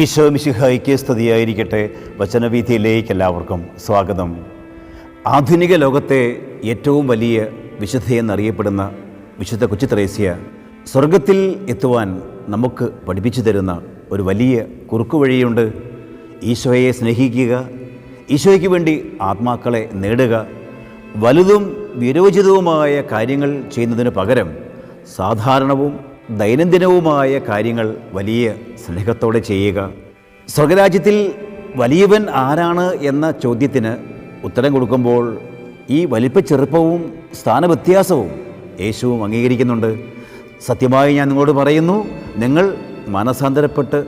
ഈശോ മിശിഹായിക്ക് സ്തുതിയായിരിക്കട്ടെ. വചനവീതിയിലേക്ക് എല്ലാവർക്കും സ്വാഗതം. ആധുനിക ലോകത്തെ ഏറ്റവും വലിയ വിശുദ്ധയെന്നറിയപ്പെടുന്ന വിശുദ്ധ കൊച്ചു ത്രേസ്യ സ്വർഗത്തിൽ എത്തുവാൻ നമുക്ക് പഠിപ്പിച്ചു തരുന്ന ഒരു വലിയ കുറുക്കുവഴിയുണ്ട് ഈശോയെ സ്നേഹിക്കുക ഈശോയ്ക്ക് വേണ്ടി ആത്മാക്കളെ നേടുക വലുതും വിരോചിതവുമായ കാര്യങ്ങൾ ചെയ്യുന്നതിന് പകരം സാധാരണവും ദൈനംദിനവുമായ കാര്യങ്ങൾ വലിയ സ്നേഹത്തോടെ ചെയ്യുക. സ്വർഗരാജ്യത്തിൽ വലിയവൻ ആരാണ് എന്ന ചോദ്യത്തിന് ഉത്തരം കൊടുക്കുമ്പോൾ ഈ വലിപ്പ ചെറുപ്പവും സ്ഥാനവ്യത്യാസവും യേശുവും അംഗീകരിക്കുന്നുണ്ട്. സത്യമായി ഞാൻ നിങ്ങളോട് പറയുന്നു നിങ്ങൾ മനസാന്തരപ്പെട്ട്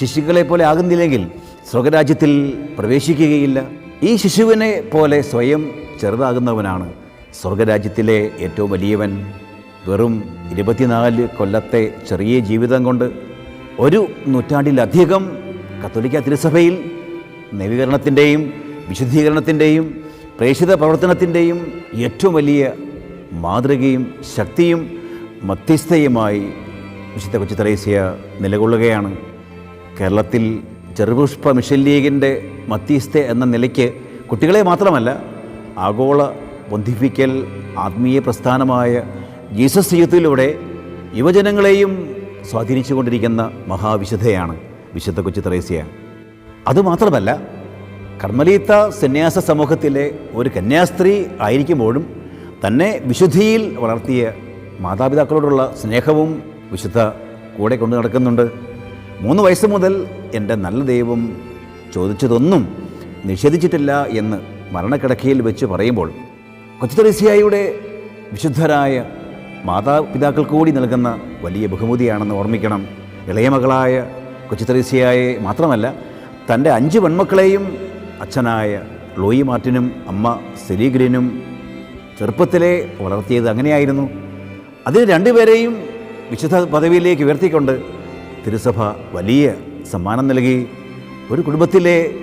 ശിശുക്കളെ പോലെ ആകുന്നില്ലെങ്കിൽ സ്വർഗരാജ്യത്തിൽ പ്രവേശിക്കുകയില്ല. ഈ ശിശുവിനെ പോലെ സ്വയം ചെറുതാകുന്നവനാണ് സ്വർഗരാജ്യത്തിലെ ഏറ്റവും വലിയവൻ. വെറും ഇരുപത്തിനാല് കൊല്ലത്തെ ചെറിയ ജീവിതം കൊണ്ട് ഒരു നൂറ്റാണ്ടിലധികം കത്തോലിക്ക തിരുസഭയിൽ നവീകരണത്തിന്റെയും വിശുദ്ധീകരണത്തിന്റെയും പ്രേക്ഷിത പ്രവർത്തനത്തിന്റെയും ഏറ്റവും വലിയ മാതൃകയും ശക്തിയും മധ്യസ്ഥയുമായി വിശുദ്ധ കൊച്ചു ത്രേസ്യ നിലകൊള്ളുകയാണ്. കേരളത്തിൽ ചെറുപുഷ്പ മിഷൻ ലീഗിന്റെ മധ്യസ്ഥ എന്ന നിലയ്ക്ക് കുട്ടികളെ മാത്രമല്ല ആഗോള ബന്ധിപ്പിക്കൽ ആത്മീയ പ്രസ്ഥാനമായ ജീസസ് ജീവിതത്തിലൂടെ യുവജനങ്ങളെയും സ്വാധീനിച്ചുകൊണ്ടിരിക്കുന്ന മഹാവിശുദ്ധയാണ് വിശുദ്ധ കൊച്ചു ത്രേസ്യ. അതുമാത്രമല്ല കർമ്മലീത്ത സന്യാസ സമൂഹത്തിലെ ഒരു കന്യാസ്ത്രീ ആയിരിക്കുമ്പോഴും തന്നെ വിശുദ്ധിയിൽ വളർത്തിയ മാതാപിതാക്കളോടുള്ള സ്നേഹവും വിശുദ്ധ കൂടെ കൊണ്ടു നടക്കുന്നുണ്ട്. മൂന്ന് വയസ്സ് മുതൽ എന്റെ നല്ല ദൈവം ചോദിച്ചതൊന്നും നിഷേധിച്ചിട്ടില്ല എന്ന് മരണക്കിടക്കയിൽ വെച്ച് പറയുമ്പോൾ കൊച്ചുതെറേസ്യായുടെ വിശുദ്ധരായ മാതാപിതാക്കൾ കൂടി നൽകുന്ന വലിയ ബഹുമതിയാണെന്ന് ഓർമ്മിക്കണം. ഇളയ മകളായ കൊച്ചുതെറേസ്യയെ മാത്രമല്ല തന്റെ അഞ്ച് പെൺമക്കളെയും അച്ഛനായ ലോയി മാർട്ടിനും അമ്മ സെലീഗ്രിനും ചെറുപ്പത്തിലെ വളർത്തിയത് അങ്ങനെയായിരുന്നു. അതിന് രണ്ടുപേരെയും വിശുദ്ധ പദവിയിലേക്ക് ഉയർത്തിക്കൊണ്ട് തിരുസഭ വലിയ സമ്മാനം നൽകി. ഒരു കുടുംബത്തിലെ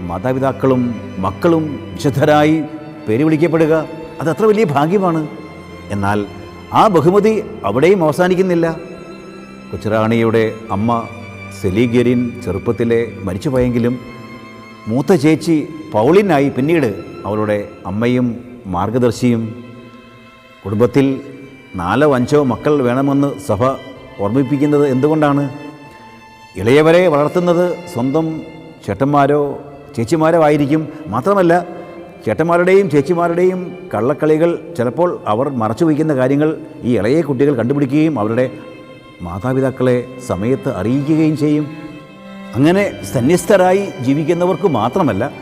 മാതാപിതാക്കളും മക്കളും വിശുദ്ധരായി പേര് വിളിക്കപ്പെടുക അത് അത്ര വലിയ ഭാഗ്യമാണ്. എന്നാൽ ആ ബഹുമതി അവിടെയും അവസാനിക്കുന്നില്ല. കൊച്ചുറാണിയുടെ അമ്മ സെലീഗരിൻ ചെറുപ്പത്തിലെ മരിച്ചുപോയെങ്കിലും മൂത്ത ചേച്ചി പൗളിനായി പിന്നീട് അവളുടെ അമ്മയും മാർഗദർശിയും കുടുംബത്തിൽ നാലോ അഞ്ചോ മക്കൾ വേണമെന്ന് സഭ ഓർമ്മിപ്പിക്കുന്നത് എന്തുകൊണ്ടാണ്? ഇളയവരെ വളർത്തുന്നത് സ്വന്തം ചേട്ടന്മാരോ ചേച്ചിമാരോ ആയിരിക്കും. മാത്രമല്ല ചേട്ടന്മാരുടെയും ചേച്ചിമാരുടെയും കള്ളക്കളികൾ ചിലപ്പോൾ അവർ മറച്ചു വയ്ക്കുന്ന കാര്യങ്ങൾ ഈ ഇളയ കുട്ടികൾ കണ്ടുപിടിക്കുകയും അവരുടെ മാതാപിതാക്കളെ സമയത്ത് അറിയിക്കുകയും ചെയ്യും. അങ്ങനെ സന്യസ്തരായി ജീവിക്കുന്നവർക്ക് മാത്രമല്ല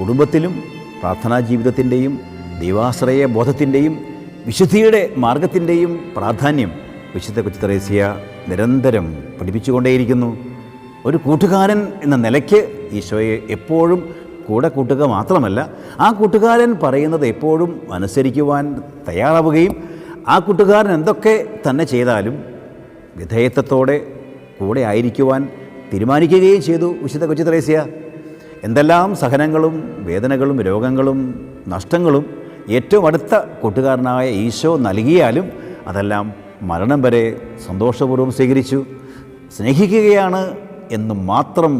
കുടുംബത്തിലും പ്രാർത്ഥനാ ജീവിതത്തിന്റെയും ദൈവാശ്രയ ബോധത്തിന്റെയും വിശുദ്ധിയുടെ മാർഗത്തിന്റെയും പ്രാധാന്യം വിശുദ്ധ കൊച്ചുത്രേസ്യ നിരന്തരം പഠിപ്പിച്ചുകൊണ്ടേയിരിക്കുന്നു. ഒരു കൂട്ടുകാരൻ എന്ന നിലയ്ക്ക് ഈശോയെ എപ്പോഴും കൂടെ കൂട്ടുക മാത്രമല്ല ആ കൂട്ടുകാരൻ പറയുന്നത് എപ്പോഴും അനുസരിക്കുവാൻ തയ്യാറാവുകയും ആ കൂട്ടുകാരൻ എന്തൊക്കെ തന്നെ ചെയ്താലും വിധേയത്വത്തോടെ കൂടെ ആയിരിക്കുവാൻ തീരുമാനിക്കുകയും ചെയ്തു വിശുദ്ധ കൊച്ചു ത്രേസ്യ. എന്തെല്ലാം സഹനങ്ങളും വേദനകളും രോഗങ്ങളും നഷ്ടങ്ങളും ഏറ്റവും അടുത്ത കൂട്ടുകാരനായ ഈശോ നൽകിയാലും അതെല്ലാം മരണം വരെ സന്തോഷപൂർവം സ്വീകരിച്ചു സ്നേഹിക്കുകയാണ് എന്ന് മാത്രം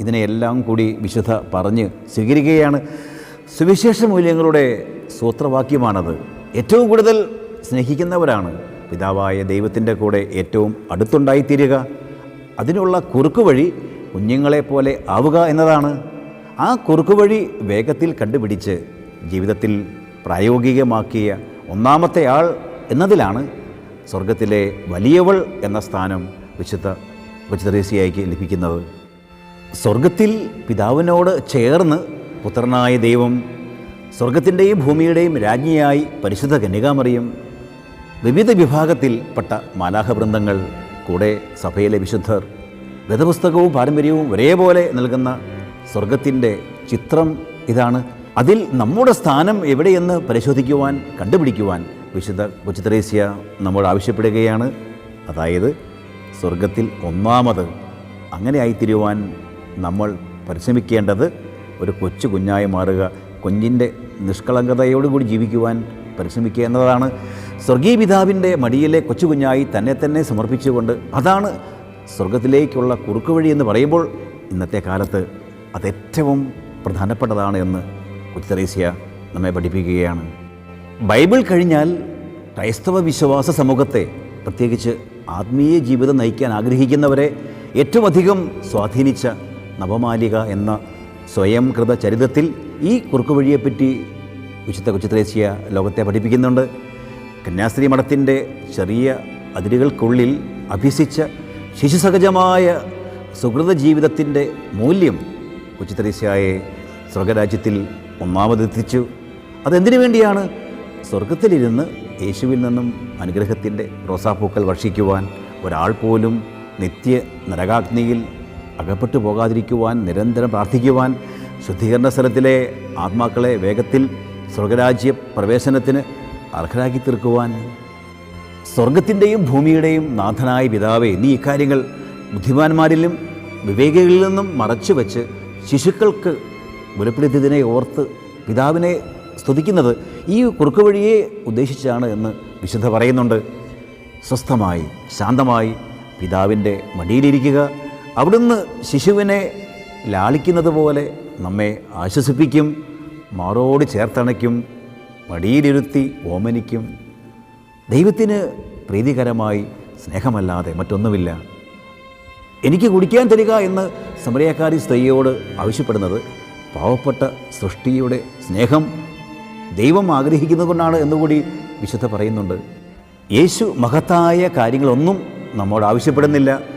ഇതിനെയെല്ലാം കൂടി വിശുദ്ധ പറഞ്ഞ് സ്വീകരിക്കുകയാണ്. സുവിശേഷ മൂല്യങ്ങളുടെ സൂത്രവാക്യമാണത്. ഏറ്റവും കൂടുതൽ സ്നേഹിക്കുന്നവരാണ് പിതാവായ ദൈവത്തിന്റെ കൂടെ ഏറ്റവും അടുത്തുണ്ടായിത്തീരുക. അതിനുള്ള കുറുക്കുവഴി കുഞ്ഞുങ്ങളെപ്പോലെ ആവുക എന്നതാണ്. ആ കുറുക്കുവഴി വേഗത്തിൽ കണ്ടുപിടിച്ച് ജീവിതത്തിൽ പ്രായോഗികമാക്കിയ ഒന്നാമത്തെ ആൾ എന്നതിലാണ് സ്വർഗത്തിലെ വലിയവൾ എന്ന സ്ഥാനം വിശുദ്ധ കൊച്ചുതറേസിയായിക്ക് ലഭിക്കുന്നത്. സ്വർഗത്തിൽ പിതാവിനോട് ചേർന്ന് പുത്രനായ ദൈവം സ്വർഗത്തിന്റെയും ഭൂമിയുടെയും രാജ്ഞിയായി പരിശുദ്ധ കന്യകാമറിയും വിവിധ വിഭാഗത്തിൽപ്പെട്ട മാലാഹവൃന്ദങ്ങൾ കൂടെ സഭയിലെ വിശുദ്ധർ വേദപുസ്തകവും പാരമ്പര്യവും ഒരേപോലെ നൽകുന്ന സ്വർഗത്തിന്റെ ചിത്രം ഇതാണ്. അതിൽ നമ്മുടെ സ്ഥാനം എവിടെയെന്ന് പരിശോധിക്കുവാൻ കണ്ടുപിടിക്കുവാൻ വിശുദ്ധ കൊച്ചുത്രേസ്യ നമ്മോട് ആവശ്യപ്പെടുകയാണ്. അതായത് സ്വർഗത്തിൽ ഒന്നാമത് അങ്ങനെ ആയിത്തീരുവാൻ നമ്മൾ പരിശ്രമിക്കേണ്ടത് ഒരു കൊച്ചു കുഞ്ഞായി മാറുക കുഞ്ഞിന്റെ നിഷ്കളങ്കതയോടുകൂടി ജീവിക്കുവാൻ പരിശ്രമിക്കുക എന്നതാണ്. സ്വർഗീയ പിതാവിന്റെ മടിയിലെ കൊച്ചു കുഞ്ഞായി തന്നെ തന്നെ സമർപ്പിച്ചുകൊണ്ട് അതാണ് സ്വർഗത്തിലേക്കുള്ള കുറുക്കുവഴി എന്ന് പറയുമ്പോൾ ഇന്നത്തെ കാലത്ത് അതേറ്റവും പ്രധാനപ്പെട്ടതാണ് എന്ന് കുത്തറേസ്യ നമ്മെ പഠിപ്പിക്കുകയാണ്. ബൈബിൾ കഴിഞ്ഞാൽ ക്രൈസ്തവ വിശ്വാസ സമൂഹത്തെ പ്രത്യേകിച്ച് ആത്മീയ ജീവിതം നയിക്കാൻ ആഗ്രഹിക്കുന്നവരെ ഏറ്റവും അധികം സ്വാധീനിച്ച നവമാലിക എന്ന സ്വയം കൃത ചരിതത്തിൽ ഈ കുറുക്കുവഴിയെപ്പറ്റി വിശുദ്ധ കൊച്ചുത്രേശ്യ ലോകത്തെ പഠിപ്പിക്കുന്നുണ്ട്. കന്യാസ്ത്രീ മഠത്തിന്റെ ചെറിയ അതിരുകൾക്കുള്ളിൽ അഭ്യസിച്ച ശിശുസഹജമായ സുഹൃത ജീവിതത്തിന്റെ മൂല്യം കൊച്ചുത്രേശ്യയെ സ്വർഗരാജ്യത്തിൽ ഒന്നാമതെത്തിച്ചു. അതെന്തിനു വേണ്ടിയാണ്? സ്വർഗത്തിലിരുന്ന് യേശുവിൽ നിന്നും അനുഗ്രഹത്തിന്റെ റോസാപ്പൂക്കൾ വർഷിക്കുവാൻ ഒരാൾ പോലും നിത്യ നരകാഗ്നിയിൽ അകപ്പെട്ടു പോകാതിരിക്കുവാൻ നിരന്തരം പ്രാർത്ഥിക്കുവാൻ ശുദ്ധീകരണ സ്ഥലത്തിലെ ആത്മാക്കളെ വേഗത്തിൽ സ്വർഗരാജ്യ പ്രവേശനത്തിന് അർഹരാക്കി തീർക്കുവാൻ. സ്വർഗത്തിന്റെയും ഭൂമിയുടെയും നാഥനായ പിതാവേ നീ ഇക്കാര്യങ്ങൾ ബുദ്ധിമാന്മാരിലും വിവേകികളിൽ നിന്നും മറച്ചു വെച്ച് ശിശുക്കൾക്ക് വെളിപ്പെടുത്തിയതിനെ ഓർത്ത് പിതാവിനെ സ്തുതിക്കുന്നത് ഈ കുറുക്കു വഴിയെ ഉദ്ദേശിച്ചാണ് എന്ന് വിശുദ്ധ പറയുന്നുണ്ട്. സ്വസ്ഥമായി ശാന്തമായി പിതാവിന്റെ മടിയിലിരിക്കുക അവിടുന്ന് ശിശുവിനെ ലാളിക്കുന്നത് പോലെ നമ്മെ ആശ്വസിപ്പിക്കും മാറോട് ചേർത്തണയ്ക്കും മടിയിലിരുത്തി ഓമനിക്കും. ദൈവത്തിന് പ്രീതികരമായി സ്നേഹമല്ലാതെ മറ്റൊന്നുമില്ല. എനിക്ക് കുടിക്കാൻ തരിക എന്ന് സമരയക്കാരി സ്ത്രീയോട് ആവശ്യപ്പെടുന്നത് പാവപ്പെട്ട സൃഷ്ടിയുടെ സ്നേഹം ദൈവം ആഗ്രഹിക്കുന്നതുകൊണ്ടാണ് എന്നുകൂടി വിശുദ്ധ പറയുന്നുണ്ട്. യേശു മഹത്തായ കാര്യങ്ങളൊന്നും നമ്മോട് ആവശ്യപ്പെടുന്നില്ല.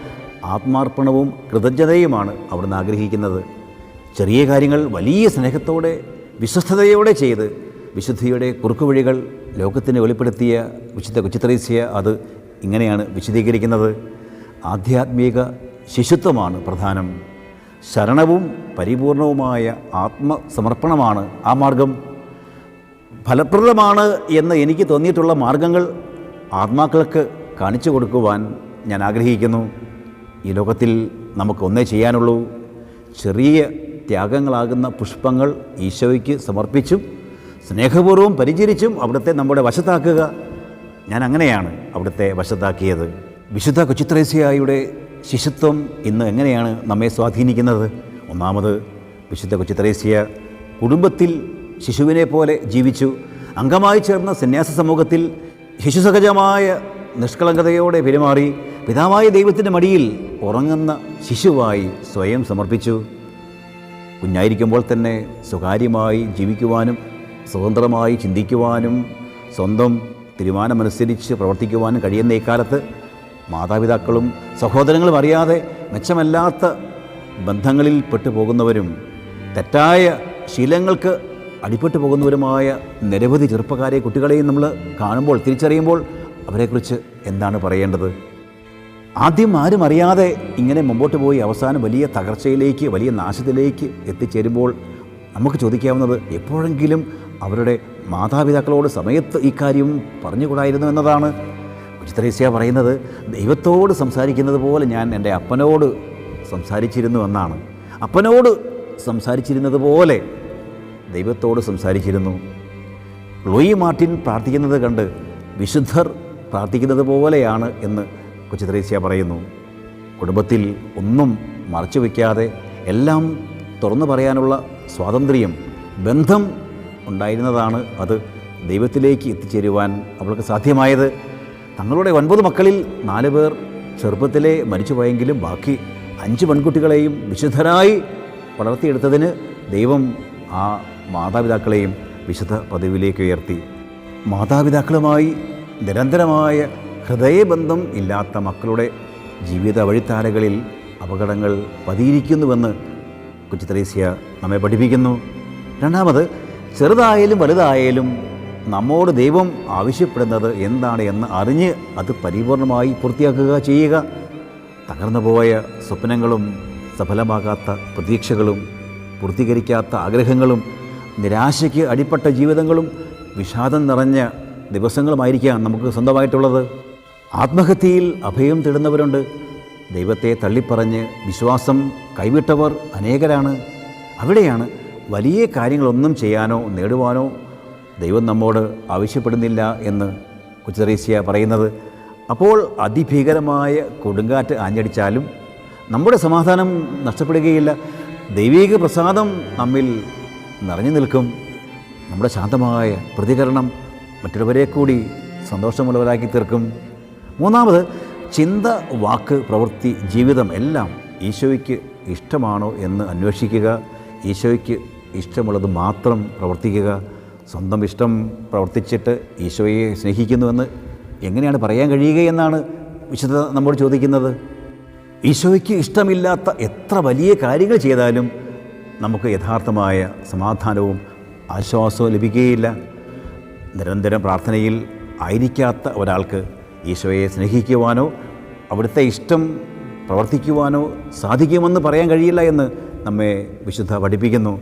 ആത്മാർപ്പണവും കൃതജ്ഞതയുമാണ് അവിടുന്ന് ആഗ്രഹിക്കുന്നത്. ചെറിയ കാര്യങ്ങൾ വലിയ സ്നേഹത്തോടെ വിശ്വസ്തയോടെ ചെയ്ത് വിശുദ്ധിയുടെ കുറുക്കുവഴികൾ ലോകത്തിന് വെളിപ്പെടുത്തിയ വിശുദ്ധ കൊച്ചിത്രേസ്യ അത് ഇങ്ങനെയാണ് വിശദീകരിക്കുന്നത്. ആധ്യാത്മിക ശിശുത്വമാണ് പ്രധാനം. ശരണവും പരിപൂർണവുമായ ആത്മസമർപ്പണമാണ് ആ മാർഗം. ഫലപ്രദമാണ് എന്ന് എനിക്ക് തോന്നിയിട്ടുള്ള മാർഗങ്ങൾ ആത്മാക്കൾക്ക് കാണിച്ചു കൊടുക്കുവാൻ ഞാൻ ആഗ്രഹിക്കുന്നു. ഈ ലോകത്തിൽ നമുക്ക് ഒന്നേ ചെയ്യാനുള്ളൂ. ചെറിയ ത്യാഗങ്ങളാകുന്ന പുഷ്പങ്ങൾ ഈശോയ്ക്ക് സമർപ്പിച്ചും സ്നേഹപൂർവം പരിചരിച്ചും അവിടുത്തെ നമ്മുടെ വശത്താക്കുക. ഞാൻ അങ്ങനെയാണ് അവിടുത്തെ വശത്താക്കിയത്. വിശുദ്ധ കൊച്ചിത്രേസ്യായുടെ ശിശുത്വം ഇന്ന് എങ്ങനെയാണ് നമ്മെ സ്വാധീനിക്കുന്നത്? ഒന്നാമത് വിശുദ്ധ കൊച്ചിത്രേസ്യ കുടുംബത്തിൽ ശിശുവിനെ പോലെ ജീവിച്ചു. അംഗമായി ചേർന്ന സന്യാസ സമൂഹത്തിൽ ശിശുസഹജമായ നിഷ്കളങ്കതയോടെ പെരുമാറി. പിതാവായ ദൈവത്തിന്റെ മടിയിൽ ഉറങ്ങുന്ന ശിശുവായി സ്വയം സമർപ്പിച്ചു. കുഞ്ഞായിരിക്കുമ്പോൾ തന്നെ സ്വകാര്യമായി ജീവിക്കുവാനും സ്വതന്ത്രമായി ചിന്തിക്കുവാനും സ്വന്തം തീരുമാനമനുസരിച്ച് പ്രവർത്തിക്കുവാനും കഴിയുന്ന ഇക്കാലത്ത് മാതാപിതാക്കളും സഹോദരങ്ങളും അറിയാതെ മെച്ചമല്ലാത്ത ബന്ധങ്ങളിൽ പെട്ടുപോകുന്നവരും തെറ്റായ ശീലങ്ങൾക്ക് അടിപ്പെട്ടു പോകുന്നവരുമായ നിരവധി ചെറുപ്പക്കാരെ കുട്ടികളെയും നമ്മൾ കാണുമ്പോൾ തിരിച്ചറിയുമ്പോൾ അവരെക്കുറിച്ച് എന്താണ് പറയേണ്ടത്? ആദ്യം ആരും അറിയാതെ ഇങ്ങനെ മുമ്പോട്ട് പോയി അവസാനം വലിയ തകർച്ചയിലേക്ക് വലിയ നാശത്തിലേക്ക് എത്തിച്ചേരുമ്പോൾ നമുക്ക് ചോദിക്കാവുന്നത് എപ്പോഴെങ്കിലും അവരുടെ മാതാപിതാക്കളോട് സമയത്ത് ഈ കാര്യം പറഞ്ഞുകൂടായിരുന്നു എന്നതാണ്. ഉചിത്രേസ്യ പറയുന്നത് ദൈവത്തോട് സംസാരിക്കുന്നത് പോലെ ഞാൻ എന്റെ അപ്പനോട് സംസാരിച്ചിരുന്നു എന്നാണ്. അപ്പനോട് സംസാരിച്ചിരുന്നത് പോലെ ദൈവത്തോട് സംസാരിച്ചിരുന്നു. ലൂയി മാർട്ടിൻ പ്രാർത്ഥിക്കുന്നത് കണ്ട് വിശുദ്ധർ പ്രാർത്ഥിക്കുന്നത് പോലെയാണ് എന്ന് കൊച്ചുത്രേസ്യ പറയുന്നു കുടുംബത്തിൽ ഒന്നും മറച്ചു വയ്ക്കാതെ എല്ലാം തുറന്നു പറയാനുള്ള സ്വാതന്ത്ര്യം ബന്ധം ഉണ്ടായിരുന്നതാണ് അത്. ദൈവത്തിലേക്ക് എത്തിച്ചേരുവാൻ അവൾക്ക് സാധ്യമായത്. തങ്ങളുടെ ഒൻപത് മക്കളിൽ നാല് പേർ ചെറുപ്പത്തിലെ മരിച്ചുപോയെങ്കിലും ബാക്കി അഞ്ച് പെൺകുട്ടികളെയും വിശുദ്ധരായി വളർത്തിയെടുത്തതിന് ദൈവം ആ മാതാപിതാക്കളെയും വിശുദ്ധ പദവിയിലേക്ക് ഉയർത്തി. മാതാപിതാക്കളുമായി നിരന്തരമായ ഹൃദയബന്ധം ഇല്ലാത്ത മക്കളുടെ ജീവിത വഴിത്താരകളിൽ അപകടങ്ങൾ പതിയിരിക്കുന്നുവെന്ന് കൊച്ചിത്രേസ്യ നമ്മെ പഠിപ്പിക്കുന്നു. രണ്ടാമത് ചെറുതായാലും വലുതായാലും നമ്മോട് ദൈവം ആവശ്യപ്പെടുന്നത് എന്താണ് എന്ന് അറിഞ്ഞ് അത് പരിപൂർണമായി പൂർത്തിയാക്കുക ചെയ്യുക. തകർന്നു പോയ സ്വപ്നങ്ങളും സഫലമാകാത്ത പ്രതീക്ഷകളും പൂർത്തീകരിക്കാത്ത ആഗ്രഹങ്ങളും നിരാശയ്ക്ക് അടിപ്പെട്ട ജീവിതങ്ങളും വിഷാദം നിറഞ്ഞ ദിവസങ്ങളുമായിരിക്കാം നമുക്ക് സ്വന്തമായിട്ടുള്ളത്. ആത്മഹത്യയിൽ അഭയം തേടുന്നവരുണ്ട്. ദൈവത്തെ തള്ളിപ്പറഞ്ഞ് വിശ്വാസം കൈവിട്ടവർ അനേകരാണ്. അവിടെയാണ് വലിയ കാര്യങ്ങളൊന്നും ചെയ്യാനോ നേടുവാനോ ദൈവം നമ്മോട് ആവശ്യപ്പെടുന്നില്ല എന്ന് കൊച്ചറീസ്യ പറയുന്നത്. അപ്പോൾ അതിഭീകരമായ കൊടുങ്കാറ്റ് ആഞ്ഞടിച്ചാലും നമ്മുടെ സമാധാനം നഷ്ടപ്പെടുകയില്ല. ദൈവിക പ്രസാദം നമ്മിൽ നിറഞ്ഞു നിൽക്കും. നമ്മുടെ ശാന്തമായ പ്രതികരണം മറ്റുള്ളവരെ കൂടി സന്തോഷമുള്ളവരാക്കി തീർക്കും. മൂന്നാമത് ചിന്ത വാക്ക് പ്രവൃത്തി ജീവിതം എല്ലാം ഈശോയ്ക്ക് ഇഷ്ടമാണോ എന്ന് അന്വേഷിക്കുക. ഈശോയ്ക്ക് ഇഷ്ടമുള്ളത് മാത്രം പ്രവർത്തിക്കുക. സ്വന്തം ഇഷ്ടം പ്രവർത്തിച്ചിട്ട് ഈശോയെ സ്നേഹിക്കുന്നുവെന്ന് എങ്ങനെയാണ് പറയാൻ കഴിയുക എന്നാണ് വിശുദ്ധ നമ്മോട് ചോദിക്കുന്നത്. ഈശോയ്ക്ക് ഇഷ്ടമില്ലാത്ത എത്ര വലിയ കാര്യങ്ങൾ ചെയ്താലും നമുക്ക് യഥാർത്ഥമായ സമാധാനവും ആശ്വാസവും ലഭിക്കുകയില്ല. നിരന്തരം പ്രാർത്ഥനയിൽ ആയിരിക്കാത്ത ഒരാൾക്ക് ഈശോയെ സ്നേഹിക്കുവാനോ അവിടുത്തെ ഇഷ്ടം പ്രവർത്തിക്കുവാനോ സാധിക്കുമെന്ന് പറയാൻ കഴിയില്ല എന്ന് നമ്മെ വിശുദ്ധ പഠിപ്പിക്കുന്നു.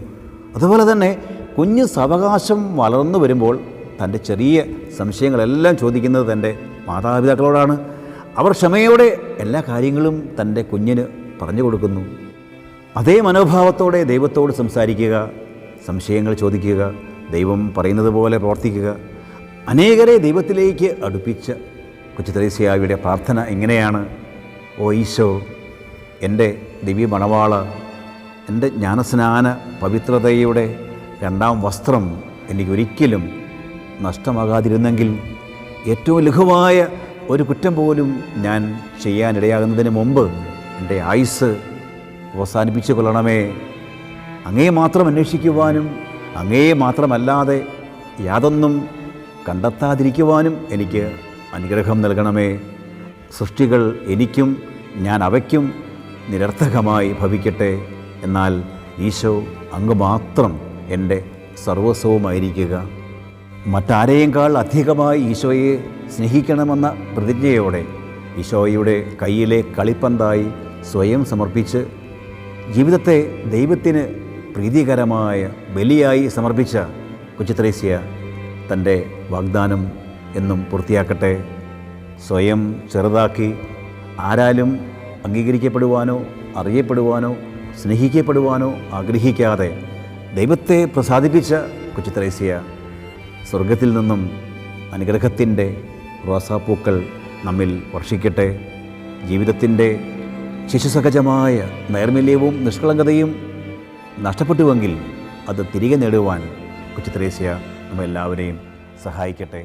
അതുപോലെ തന്നെ കുഞ്ഞ് സാവകാശം വളർന്നു വരുമ്പോൾ തന്റെ ചെറിയ സംശയങ്ങളെല്ലാം ചോദിക്കുന്നത് തന്റെ മാതാപിതാക്കളോടാണ്. അവർ ക്ഷമയോടെ എല്ലാ കാര്യങ്ങളും തന്റെ കുഞ്ഞിന് പറഞ്ഞു കൊടുക്കുന്നു. അതേ മനോഭാവത്തോടെ ദൈവത്തോട് സംസാരിക്കുക സംശയങ്ങൾ ചോദിക്കുക ദൈവം പറയുന്നത് പോലെ പ്രവർത്തിക്കുക അനേകരെ ദൈവത്തിലേക്ക് അടുപ്പിച്ച കൊച്ചു തെരേസ്യാവിയുടെ പ്രാർത്ഥന എങ്ങനെയാണ്? ഓ ഈശോ എന്റെ ദിവ്യ മണവാൾ എന്റെ ജ്ഞാനസ്നാന പവിത്രതയുടെ രണ്ടാം വസ്ത്രം എനിക്കൊരിക്കലും നഷ്ടമാകാതിരുന്നെങ്കിൽ ഏറ്റവും ലഘുവായ ഒരു കുറ്റം പോലും ഞാൻ ചെയ്യാനിടയാകുന്നതിന് മുമ്പ് എന്റെ ആയുസ് അവസാനിപ്പിച്ചു കൊള്ളണമേ. അങ്ങേ മാത്രം അന്വേഷിക്കുവാനും അങ്ങേ മാത്രമല്ലാതെ യാതൊന്നും കണ്ടെത്താതിരിക്കുവാനും എനിക്ക് അനുഗ്രഹം നൽകണമേ. സൃഷ്ടികൾ എനിക്കും ഞാൻ അവയ്ക്കും നിരർത്ഥകമായി ഭവിക്കട്ടെ. എന്നാൽ ഈശോ അങ്ങ് മാത്രം എന്റെ സർവസ്വവുമായിരിക്കുക മറ്റാരെയേക്കാൾ അധികമായി ഈശോയെ സ്നേഹിക്കണമെന്ന പ്രതിജ്ഞയോടെ ഈശോയുടെ കയ്യിലെ കളിപ്പന്തായി സ്വയം സമർപ്പിച്ച് ജീവിതത്തെ ദൈവത്തിന് പ്രീതികരമായ ബലിയായി സമർപ്പിച്ച കുച്ചിത്രേസ്യ തന്റെ വാഗ്ദാനം എന്നും പൂർത്തിയാക്കട്ടെ. സ്വയം ചെറുതാക്കി ആരാലും അംഗീകരിക്കപ്പെടുവാനോ അറിയപ്പെടുവാനോ സ്നേഹിക്കപ്പെടുവാനോ ആഗ്രഹിക്കാതെ ദൈവത്തെ പ്രസാദിപ്പിച്ച കൊച്ചുത്രേസ്യ സ്വർഗത്തിൽ നിന്നും അനുഗ്രഹത്തിന്റെ റോസാപ്പൂക്കൾ നമ്മിൽ വർഷിക്കട്ടെ. ജീവിതത്തിന്റെ ശിശുസഹജമായ നൈർമല്യവും നിഷ്കളങ്കതയും നഷ്ടപ്പെട്ടുവെങ്കിൽ അത് തിരികെ നേടുവാൻ കൊച്ചിത്രേസ്യ നമ്മളെല്ലാവരെയും സഹായിക്കട്ടെ.